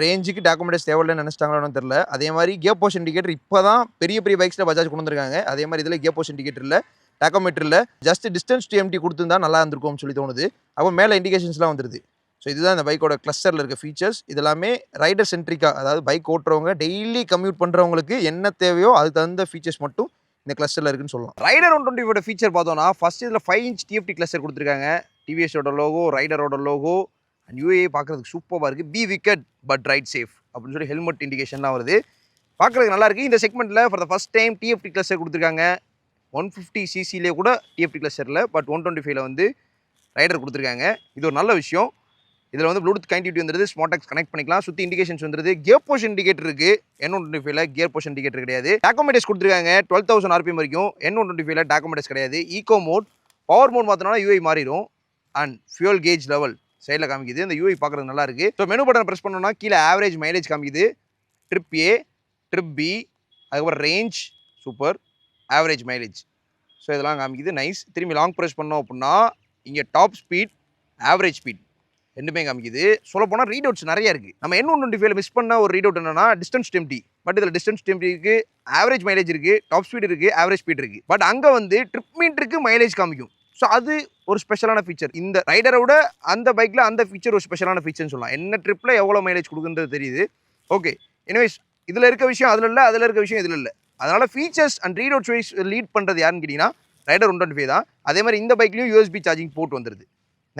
ரேஞ்சுக்கு டாக்கோமீட்டர்ஸ் தேவையில்லைன்னு நினச்சிட்டாங்களோ தெரில அதே மாதிரி கேப் போர்ஷன் இண்டிகேட்டர் இப்போ தான் பெரிய பெரிய பைக்ஸில் பஜாஜ் கொண்டு வந்திருக்காங்க. அதே மாதிரி இதில் கேப் போஷன் இண்டிகேட்டர் இல்லை டாக்கோமீட்டர் இல்லை. ஜஸ்ட் டிஸ்டன்ஸ் டு எம்டி கொடுத்துருந்தா நல்லா இருந்திருக்கும்னு சொல்லி தோணுது. அப்போ மேலே இண்டிகேஷன்ஸ்லாம் வந்துருது. ஸோ இதுதான் இந்த பைக்கோட கிளஸ்டரில் இருக்க ஃபீச்சர்ஸ் இதெல்லாமே ரைடர் சென்ட்ரிக்காக அதாவது பைக் ஓட்டுறவங்க டெய்லி கம்யூட் பண்ணுறவங்களுக்கு என்ன தேவையோ அதுக்கு தகுந்த ஃபீச்சர்ஸ் மட்டும் இந்த கிளஸ்டரில் இருக்குன்னு சொல்லலாம். ரைடர் ஒன் டுவெண்ட்டி ஃபீச்சர் பார்த்தோம்னா ஃபஸ்ட் இதில் ஃபைவ் இன்ச் டிஎஃப்டி கிளஸ்டர் கொடுத்துருக்காங்க. டிவிஎஸோட லோகோ ரைடரோட லோகோ அண்ட் யூஏ பார்க்குறதுக்கு சூப்பராக இருக்குது be wicked but ride safe அப்படின்னு சொல்லி ஹெல்மெட் இண்டிகேஷன்லாம் வருது. பார்க்குறதுக்கு நல்லா இருக்குது இந்த செக்மெண்ட்டில் for the first time TFT cluster கொடுத்துருக்காங்க. ஒன் ஃபிஃப்டி சிசிலே கூட டிஎஃப்டி கிளஸ்டரில் பட் ஒன் டுவெண்ட்டி ஃபைவ்ல வந்து ரைடர் கொடுத்துருக்காங்க. இது ஒரு நல்ல விஷயம். இதில் வந்து ப்ளூடூத் கனெக்டிவிட்டி வந்துருது ஸ்மார்டாக்ஸ் கனெக்ட் பண்ணிக்கலாம். சுற்றி இண்டிகேஷன்ஸ் வந்துருது. கியர் போஷன் இண்டிகேட்டர் இருக்கு. என் ஒன் டுவெண்ட்டி ஃபைவ்ல கியர் போஷன் இண்டிகேட்டர் கிடையாது. டாக்குமெண்டேஸ் கொடுத்துருக்காங்க. டுவெல் தௌசண்ட் ஆர்பிஎம் வரைக்கும் என் ஒன் டுவெண்ட்டி ஃபைவ்ல டாக்கோமேட்டர்ஸ் கிடையாது. ஈகோ மோட் பவர் மோட் மாற்றினா யூஐ மாறிடும். அண்ட் ஃபியூல் கேஜ் லெவல் சைடில் காமிக்குது. இந்த யூஐ பார்க்குறது நல்லா இருக்கு. ஸோ மெனு பட்டன் ப்ரெஸ் பண்ணோம்னா கீழே ஆவரேஜ் மைலேஜ் காமிக்குது. ட்ரிப் ஏ ட்ரிப் பி அதுக்கப்புறம் range super average mileage so இதெல்லாம் காமிக்குது. நைஸ் திரும்பி லாங் ப்ரெஸ் பண்ணோம் அப்படின்னா இங்கே டாப் ஸ்பீட் ஆவரேஜ் ஸ்பீட் ரெண்டுமே காமிக்குது. சொல்ல போனால் ரீட் அவுட்ஸ் நிறைய இருக்குது நம்ம என்ன டுவெண்ட்டி ஃபைவ்ல மிஸ் பண்ண ஒரு ரீட் அவுட் என்னன்னா டிஸ்டன்ஸ் டெம்டி பட் இதில் டிஸ்டன்ஸ் டெம்டி இருக்குது ஆவரேஜ் மைலேஜ் இருக்குது டாப் ஸ்பீட் இருக்குது ஆவரேஜ் ஸ்பீட் இருக்குது பட் அங்கே வந்து ட்ரிப் மீட்டருக்கு மைலேஜ் காமிக்கும். ஸோ அது ஒரு ஸ்பெஷலான ஃபீச்சர் இந்த ரைடரை விட அந்த பைக்கில் அந்த ஃபீச்சர் ஒரு ஸ்பெஷலான ஃபீச்சர்னு சொல்லலாம். என்ன ட்ரிப்பில் எவ்வளோ மைலேஜ் கொடுக்குன்றது தெரியுது. ஓகே எனிவேஸ் இதில் இருக்க விஷயம் அதில் இல்லை அதில் இருக்க விஷயம் இதில் இல்லை. அதனால் features and read out wise lead பண்ணுறது யாருன்னு கேட்டிங்கன்னா ரைடர் ஒன் டுவெண்ட்டி ஃபைவ் தான். அதே மாதிரி இந்த பைக்லேயும் யூஎஸ்பி சார்ஜிங் போட்டு வந்துருது.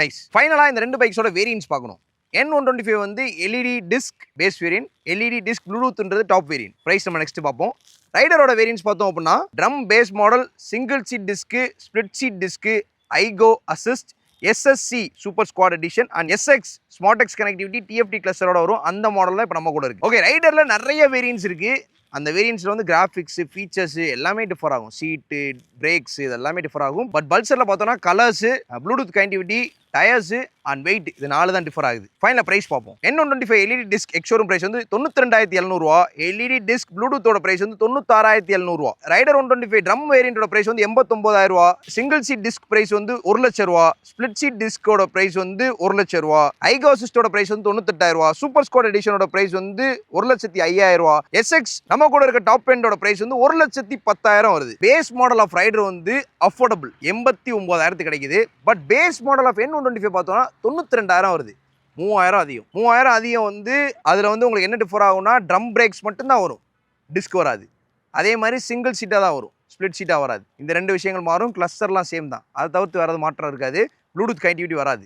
நைஸ் ஃபைனலாக இந்த ரெண்டு பைக்ஸோட வேரியன்ஸ் பார்க்கணும். என் ஒன் டுவெண்ட்டி ஃபைவ் வந்து LED disc base variant LED disc ப்ளூடூத்ன்றது top variant price நம்ம நெக்ஸ்ட் பார்ப்போம். ரைடரோட வேரியன்ஸ் பார்த்தோம் அப்படின்னா drum base model single seat disc split seat disc iGO assist SSC super squad edition and SX smart X connectivity TFT கிளஸ்டரோட வரும். அந்த மாடலில் இப்போ நம்ம கூட இருக்குது ஓகே ரைடரில் நிறைய வேரியன்ஸ் இருக்குது அந்த வேரியன்ஸில் வந்து கிராஃபிக்ஸு ஃபீச்சர்ஸு எல்லாமே டிஃபர் ஆகும். சீட்டு பிரேக்ஸ் இது எல்லாமே டிஃபர் ஆகும் பட் பல்சரில் பார்த்தோன்னா colours Bluetooth connectivity tyres and weight இது நாலு தான் டிஃபர் ஆகுது. ஃபைனல் பிரைஸ் பார்ப்போம். N one twenty five LED disc ex showroom price வந்து தொண்ணூற்றி ரெண்டாயிரத்தி எழுநூறுவா எல்இடி டிஸ்க் ப்ளூடூத்தோட ப்ரைஸ் வந்து தொண்ணூத்தாறாயிரத்தி எழுநூறுவா. Raider one twenty five drum வேரியண்டோட price வந்து எண்பத்தொம்பதாயிரம் ரூபா சிங்கிள் சீட் டிஸ்க் ப்ரைஸ் வந்து ஒரு லட்ச ரூபா ஸ்பிளிட் சீட் டிஸ்கோட ப்ரைஸ் வந்து ஒரு லட்ச ரூபா ஐகோ ப்ரைஸ் வந்து தொண்ணூத்தெட்டாயிரம் ரூபா சூப்பர் ஸ்கோட் எடிஷனோட ப்ரைஸ் வந்து ஒரு லட்சத்தி ஐயாயிரம் ரூபா எஸ்எக்ஸ் நம்ம கூட இருக்க டாப் எண்டோட ப்ரைஸ் வந்து ஒரு லட்சத்தி பத்தாயிரம் வருது. பேஸ் மாடல் ஆஃப் ரைடர் வந்து அஃபோர்டபுள் எண்பத்தி ஒன்பதாயிரத்து கிடைக்குது. But base model of N one twenty five பார்த்தோன்னா தொண்ணூற்றி ரெண்டாயிரம் வருது. மூவாயிரம் அதிகம். மூவாயிரம் அதிகம் வந்து அதில் வந்து உங்களுக்கு என்ன டிஃபர் ஆகும்னா ட்ரம் பிரேக்ஸ் மட்டும்தான் வரும். டிஸ்க் வராது. அதே மாதிரி சிங்கிள் சீட்டாக தான் வரும். ஸ்ப்ளிட் சீட்டாக வராது. இந்த ரெண்டு விஷயங்கள் மாறும். கிளஸ்டர்லாம் சேம் தான். அதை தவிர்த்து வேறு மாற்றம் இருக்காது. ப்ளூடூத் கனெக்டிவிட்டி வராது.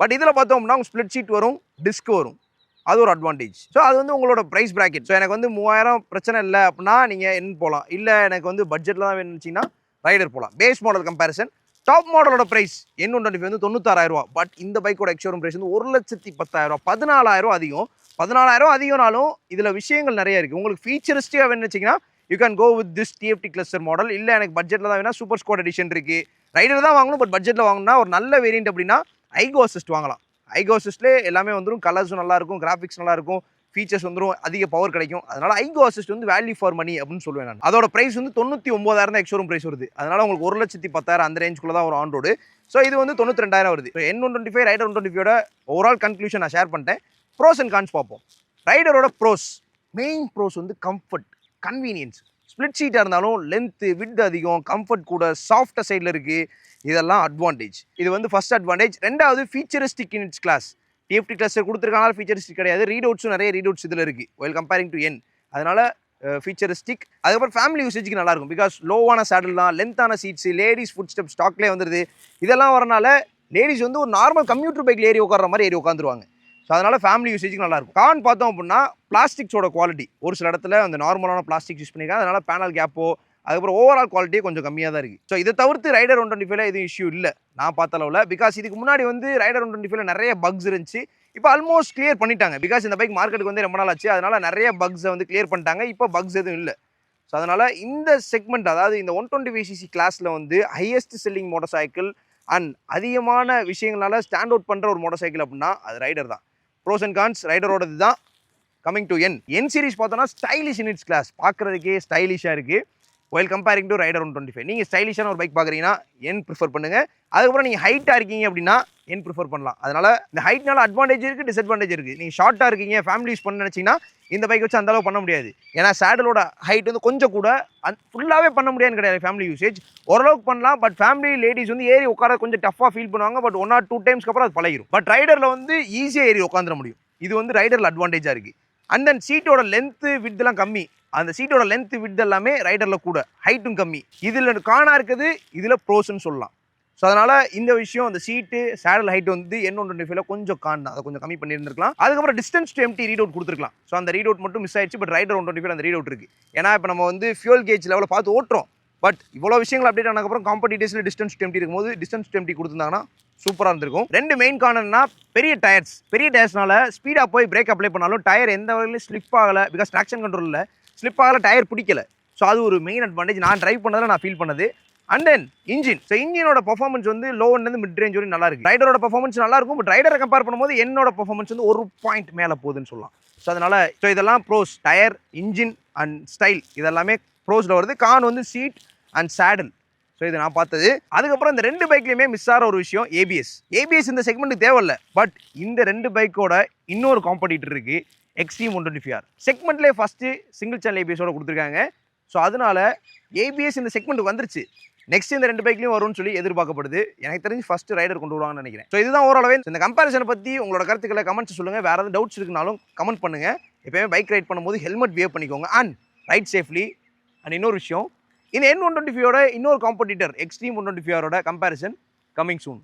பட் இதில் பார்த்தோம்னா உங்களுக்கு ஸ்ப்ளிட் சீட் வரும் டிஸ்க் வரும். அது ஒரு அட்வான்டேஜ் ஸோ அது வந்து உங்களோட ப்ரைஸ் ப்ராக்கெட் ஸோ எனக்கு வந்து மூவாயிரம் பிரச்சனை இல்லை அப்படின்னா நீங்கள் என் போகலாம் இல்லை எனக்கு வந்து பட்ஜெட்டில் தான் வேணுச்சுன்னா ரைடர் போகலாம் பேஸ் மாடல் கம்பேரிசன் டாப் மாடலோட ப்ரைஸ் என் ஒன் டுவெண்ட்டி வந்து தொண்ணூத்தாயிரம் ரூபா பட் இந்த பைக்கோட எக்ஷோரூம் ப்ரைஸ் வந்து ஒரு லட்சத்தி பத்தாயிரம் ரூபா பதினாலாயிரம் அதிகம். பதினாலாயிரம் அதிகம்னாலும் இதில் விஷயங்கள் நிறைய இருக்குது உங்களுக்கு ஃபீச்சரிஸ்டிக்காக வேணும்னு வச்சிங்கன்னா you can go with this TFT cluster model இல்லை எனக்கு பட்ஜெட்டில் தான் வேணா சூப்பர் ஸ்கோட் எடிஷன் இருக்குது ரைடர் தான் வாங்கணும் பட் பட்ஜெட்டில் வாங்கினா ஒரு நல்ல வேரியன்ட் அப்படின்னா ஐகோ அசிஸ்ட் வாங்கலாம். ஐகோ அசிஸ்ட்லேயே எல்லாமே வந்துடும் கலர்ஸும் நல்லாயிருக்கும் கிராஃபிக்ஸ் நல்லாயிருக்கும் ஃபீச்சர்ஸ் வந்துடும் அதிக பவர் கிடைக்கும். அதனால் ஐகோ அசிஸ்ட் வந்து வேல்யூ ஃபார் மணி அப்படின்னு சொல்லுவேன் நான். அதோட ப்ரைஸ் வந்து தொண்ணூற்றி ஒம்பதாயிரம் தான் எக்ஷோரூம் ப்ரைஸ் வருது. அதனால் உங்களுக்கு ஒரு லட்சத்தி பத்தாயிரம் அந்த ரேஞ்சுக்குள்ள தான் ஒரு ஆன் ரோடு ஸோ இது வந்து தொண்ணூற்றி ரெண்டாயிரம் வருது. So N one twenty five Raider one twenty ஃபைவோட overall conclusion நான் ஷேர் பண்ணிட்டேன். ப்ரோஸ் அண்ட் கான்ஸ் பார்ப்போம். ரைடரோட ப்ரோஸ் மெயின் ப்ரோஸ் வந்து கம்ஃபர்ட் கன்வீனியன்ஸ் ஸ்ப்ளிட் சீட்டாக இருந்தாலும் லென்த்து விட் அதிகம் கம்ஃபர்ட் கூட சாஃப்டாக சைடில் இருக்குது இதெல்லாம் அட்வான்டேஜ் இது வந்து ஃபஸ்ட் அட்வான்டேஜ் ரெண்டாவது featuristic it's class TFT cluster கொடுத்துருக்காங்க ஃபீச்சரிஸ்டிக் கிடையாது. ரீட் அவுட்ஸும் நிறைய ரீட் அவுட்ஸ் இதில் இருக்குது வெல் கம்பேரிங் டு என் அதனால் ஃபீச்சரிஸ்டிக் அதுக்கப்புறம் ஃபேமிலி யூசேஜுக்கு நல்லாயிருக்கும். பிகாஸ் லோவான சேடல் தான் லென்த்தான சீட்ஸு லேடிஸ் ஃபுட் ஸ்டெப் ஸ்டாக்லேயே வந்துடுது இதெல்லாம் வரனால லேடிஸ் வந்து ஒரு நார்மல் கம்ப்யூட்டர் பைக்கில் ஏறி உட்கார்ற மாதிரி ஏறி உட்காந்துருவாங்க ஸோ அதனால் ஃபேமிலி யூசேஜுக்கு நல்லாயிருக்கும். கான் பார்த்தோம் அப்படின்னா பிளாஸ்டிக்ஸோட குவாலிட்டி ஒரு சில இடத்துல அந்த நார்மலான பிளாஸ்டிக் யூஸ் பண்ணியிருக்காங்க அதனால் பேனல் கேப்போ அதுக்கப்புறம் ஓவரால் குவாலிட்டியே கொஞ்சம் கம்மியாக தான் இருக்குது ஸோ இதை தவிர்த்து ரைடர் ஒன் டுவெண்ட்டி ஃபைவ்ல எதுவும் இஷ்யூ இல்லை. நான் பார்த்த அளவில். பிகாஸ் இதுக்கு முன்னாடி வந்து ரைடர் ஒன் டுவெண்ட்டி ஃபைவ்ல நிறைய பக்ஸ் இருந்துச்சு. இப்போ ஆல்மோஸ்ட் கிளியர் பண்ணிட்டாங்க. பிகாஸ் இந்த பைக் மார்க்கெட்டுக்கு வந்து ரொம்ப நாள் ஆச்சு. அதனால் நிறைய பக்ஸை வந்து கிளியர் பண்ணிட்டாங்க. இப்போ பக்ஸ் எதுவும் இல்லை. ஸோ அதனால் இந்த செக்மெண்ட் அதாவது இந்த ஒன் டுவெண்ட்டி விசிசி கிளாஸில் வந்து highest selling motor cycle and அதிகமான விஷயங்களால் ஸ்டாண்ட் அவுட் பண்ணுற ஒரு மோட்டார் சைக்கிள் அப்படின்னா அது ரைடர் தான். ப்ரோஸ் அண்ட் கான்ஸ் ரைடரோடது தான். Coming to N N series பார்த்தோன்னா ஸ்டைலிஷ் இன் இட்ஸ் கிளாஸ் பார்க்குறதுக்கே ஸ்டைலிஷாக இருக்குது while comparing to Raider one twenty five நீங்கள் ஸ்டைலிஷான ஒரு பைக் பார்க்குறீங்கன்னா என் ப்ரிஃபர் பண்ணுங்கள் அதுக்கப்புறம் நீங்கள் ஹைட்டாக இருக்கீங்க அப்படின்னா என் ப்ரிஃபர் பண்ணலாம்? அதனால் இந்த ஹைட்னால அட்வான்டேஜ் இருக்குது டிஸ்அட்வான்டேஜ் இருக்குது நீங்கள் ஷார்ட்டாக இருக்கீங்க ஃபேமிலி யூஸ் பண்ண நினச்சிங்கன்னா இந்த பைக் வச்சு அந்த அளவு பண்ண முடியாது. ஏன்னா சேடலோட ஹைட் வந்து கொஞ்சம் கூட அந் ஃபுல்லாகவே பண்ண முடியாதுன்னு கிடையாது ஃபேமிலி யூசேஜ் ஓரளவுக்கு பண்ணலாம் பட் ஃபேமிலி லேடிஸ் வந்து ஏறி உட்கார கொஞ்சம் டஃப்பாக ஃபீல் பண்ணுவாங்க பட் ஒன் ஆர் டூ டைம்ஸ்க்கு அப்புறம் அது பழகிரும். பட் ரைடரில் வந்து ஈஸியாக ஏறி உட்காந்துட முடியும். இது வந்து ரைடரில் அட்வான்டேஜாக இருக்குது அண்ட் தென் சீட்டோட லென்த்து விட்லாம் கம்மி. அந்த சீட்டோட லென்த் விட் எல்லாமே ரைடரில் கூட. ஹைட்டும் கம்மி. இதில் காணா இருக்குது இதில் ப்ரோஸ்ன்னு சொல்லலாம். ஸோ அதனால் இந்த விஷயம் அந்த சீட்டு சேடல் ஹைட் வந்து என் ஒன் டுவெண்ட்டி ஃபைவ்ல கொஞ்சம் கான் அதை கொஞ்சம் கம்மி பண்ணியிருந்திருக்கலாம். அதுக்கப்புறம் distance to empty read out கொடுத்துருக்கலாம். ஸோ அந்த ரீட் அவுட் மட்டும் மிஸ் ஆயிடுச்சு but Raider one twenty five அந்த ரீட் அவுட் இருக்குது ஏன்னா இப்போ நம்ம வந்து ஃபியூல் கேஜ் லெவலில் பார்த்து ஓட்டுறோம். பட் இவ்வளோ விஷயங்கள் அப்டேட் ஆனதுக்கப்புறம் காம்படிட்டிவ்ஸில் டிஸ்டன்ஸ் டெம்டி இருக்கும்போது டிஸ்டன்ஸ் டெம்டி கொடுத்துருந்தாங்கன்னா சூப்பராக இருந்திருக்கும். ரெண்டு மெயின் காரணம்னா பெரிய டயர்ஸ் பெரிய டயர்ஸ்னால ஸ்பீடாக போய் பிரேக் அப்ளை பண்ணாலும் டயர் எந்த வகையிலும் ஸ்லிப் ஆகலை பிகாஸ் ட்ராக்ஷன் கண்ட்ரோலில் ஸ்லிப் ஆகலை டயர் பிடிக்கல. ஸோ அது ஒரு மெயின் அட்வான்டேஜ் நான் ட்ரைவ் பண்ணதில் நான் ஃபீல் பண்ணது. அண்ட் தென் இன்ஜின் ஸோ இன்ஜினோட பர்ஃபார்மன்ஸ் வந்து லோன்லேருந்து மிட் ரேஞ்ச் வரையும் நல்லா இருக்கு. ரைடரோட பர்ஃபார்மன்ஸ் நல்லா இருக்கும். பட் ரைடரை கம்பேர் பண்ணும்போது என்னோட பர்ஃபார்மன்ஸ் வந்து ஒரு பாயிண்ட் மேலே போகுதுன்னு சொல்லலாம். ஸோ அதனால் ஸோ இதெல்லாம் pros tyre engine and style இதெல்லாமே ப்ரோஸில் வருது. கான் வந்து சீட் அண்ட் சேடல் ஸோ இது நான் பார்த்தது. அதுக்கப்புறம் இந்த ரெண்டு பைக்லையுமே மிஸ் ஆகிற ஒரு விஷயம் ஏபிஎஸ் ஏபிஎஸ் இந்த செக்மெண்ட்டுக்கு தேவையில்ல. பட் இந்த ரெண்டு பைக்கோட இன்னொரு காம்படிட்டர் இருக்குது Xtreme one twenty five R செக்மெண்ட்லேயே first single channel ஏபிஎஸோட கொடுத்துருக்காங்க. ஸோ அதனால ஏபிஎஸ் இந்த செக்மெண்ட் வந்துருச்சு. நெக்ஸ்ட் இந்த ரெண்டு பைக்லையும் வரும்னு சொல்லி எதிர்பார்க்கப்படுது. எனக்கு தெரிஞ்சு ஃபர்ஸ்ட் ரைடர் கொண்டு வருவாங்கன்னு நினைக்கிறேன். ஸோ இதுதான் ஓரளவே இந்த கம்பேரிசனை பற்றி உங்களோட கருத்துக்களை கமெண்ட்ஸ் சொல்லுங்கள் வேறு ஏதாவது டவுட்ஸ் இருக்குனாலும் கமெண்ட் பண்ணுங்கள் எப்போயுமே பைக் ரைட் பண்ணும்போது ஹெல்மெட் வியர் பண்ணிக்கோங்க. அண்ட் ரைட் சேஃப்லி அண்ட் இன்னொரு விஷயம் இந்த என் ஒன் டுவெண்ட்டி ஃபைவோட இன்னொரு காம்படிட்டர் எக்ஸ்ட்ரீம் ஒன் டுவெண்ட்டி ஃபைவரோட கம்பேரிசன் கமிங் சூன்